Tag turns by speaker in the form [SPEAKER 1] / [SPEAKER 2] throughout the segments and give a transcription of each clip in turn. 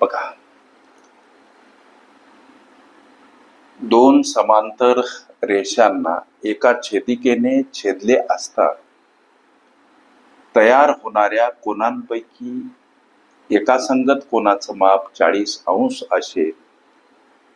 [SPEAKER 1] बघा. दोन समांतर रेषांना एका छेदिकेने छेदले असता तयार होणाऱ्या कोणांपैकी एका संगत कोणाचं माप चाळीस अंश असेल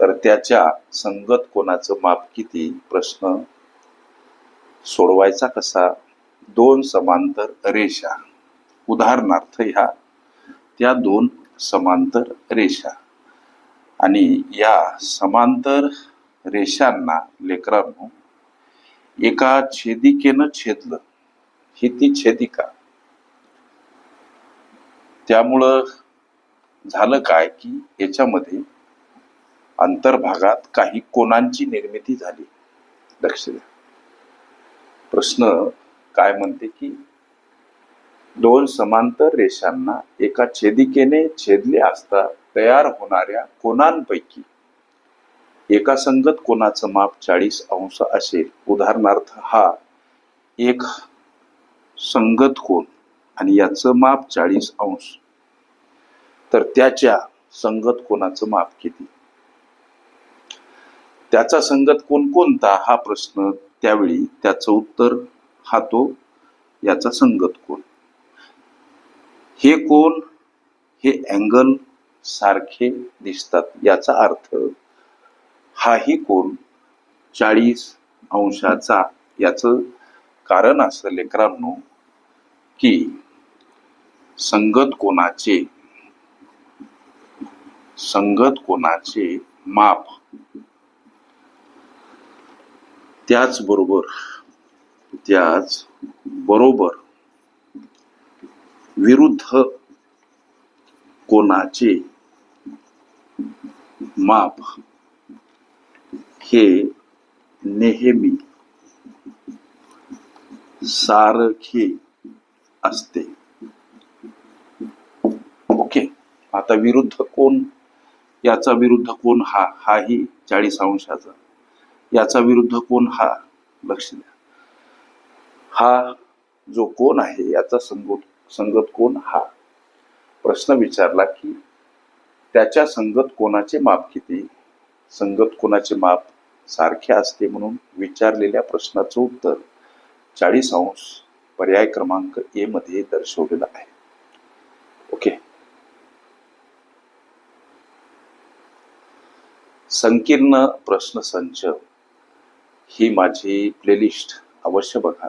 [SPEAKER 1] तर त्याच्या संगत कोणाचं माप किती? प्रश्न सोडवायचा कसा? दोन समांतर रेषा. उदाहरणार्थ ह्या. त्या दोन समांतर रेषा. आणि या समांतर रेषांना लेकरांनो एका छेदिकेनं छेदलं. ही ती छेदिका. त्यामुळं झालं काय की याच्यामध्ये अंतर्भागात काही कोणांची निर्मिती झाली. लक्ष द्या. प्रश्न काय म्हणते की दोन समांतर रेषांना एका छेदिकेने छेदले असता तयार होणाऱ्या कोणांपैकी? एका संगत कोणाचं माप चाळीस अंश असेल? उदाहरणार्थ हा एक संगत कोण आणि याचं माप चाळीस अंश? तर त्याच्या संगत कोणाचं माप किती? त्याचा संगत कोण कोणता? हा प्रश्न त्यावेळी त्याचं उत्तर हा तो याचा संगत कोण? हे कोण हे अँगल सारखे दिसतात याचा अर्थ हाही कोण चाळीस अंशाचा. याचं कारण असं लेकरांनो की संगत कोणाचे संगत कोणाचे माप त्याचबरोबर त्याच बरोबर विरुद्ध कोणाचे माप? हे नेहमी सारखे असते. ओके आता विरुद्ध कोण? याचा विरुद्ध कोण हा? हाही चाळीस अंशाचा. याचा विरुद्ध कोण हा? लक्ष द्या. हा जो कोण आहे याचा संबोध संगत कोण? हा. प्रश्न विचारला की त्याच्या संगत कोणाचे माप किती? संगत कोणाचे माप सारखे असते म्हणून विचारलेल्या प्रश्नाचं उत्तर चाळीस अंश पर्याय क्रमांक ए मध्ये दर्शवलेलं आहे. ओके. संकीर्ण प्रश्नसंच ही माझी प्लेलिस्ट अवश्य बघा.